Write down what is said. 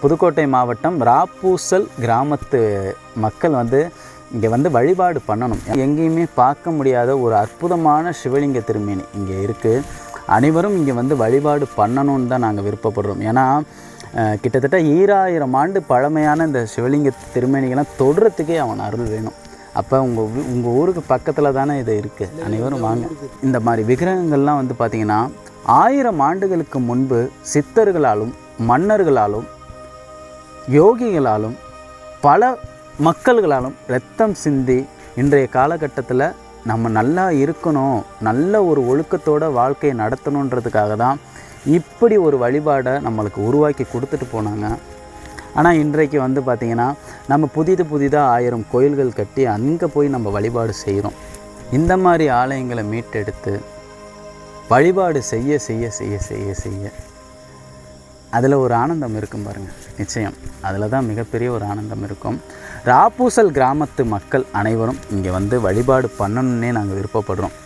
புதுக்கோட்டை மாவட்டம் ராப்பூசல் கிராமத்து மக்கள் வந்து இங்கே வந்து வழிபாடு பண்ணணும். எங்கேயுமே பார்க்க முடியாத ஒரு அற்புதமான சிவலிங்க திருமேனி இங்கே இருக்குது அனைவரும் இங்கே வந்து வழிபாடு பண்ணணும்னு தான் நாங்கள் விருப்பப்படுறோம். ஏன்னா கிட்டத்தட்ட ஈராயிரம் ஆண்டு பழமையான இந்த சிவலிங்க திருமேனிகள்லாம் தொடுறதுக்கே அவன் அருள் வேணும். அப்போ உங்கள் உங்கள் ஊருக்கு பக்கத்தில் தானே இது இருக்குது அனைவரும் வாங்க. இந்த மாதிரி விக்கிரகங்கள்லாம் வந்து பார்த்திங்கன்னா ஆயிரம் ஆண்டுகளுக்கு முன்பு சித்தர்களாலும் மன்னர்களாலும் யோகிகளாலும் பல மக்கள்களாலும் ரத்தம் சிந்தி இன்றைய காலகட்டத்தில் நம்ம நல்லா இருக்கணும் நல்ல ஒரு ஒழுக்கத்தோட வாழ்க்கையை நடத்தணுன்றதுக்காக தான் இப்படி ஒரு வழிபாடை நம்மளுக்கு உருவாக்கி கொடுத்துட்டு போனாங்க. ஆனால் இன்றைக்கு வந்து பார்த்திங்கன்னா நம்ம புதிது புதிதாக ஆயிரம் கோயில்கள் கட்டி அங்கே போய் நம்ம வழிபாடு செய்கிறோம் இந்த மாதிரி ஆலயங்களை மீட்டெடுத்து வழிபாடு செய்ய செய்ய செய்ய செய்ய செய்ய அதில் ஒரு ஆனந்தம் இருக்கும் பாருங்கள் நிச்சயம். அதில் தான் மிகப்பெரிய ஒரு ஆனந்தம் இருக்கும். ராப்பூசல் கிராமத்து மக்கள் அனைவரும் இங்கே வந்து வழிபாடு பண்ணணுன்னே நாங்கள் விருப்பப்படுறோம்.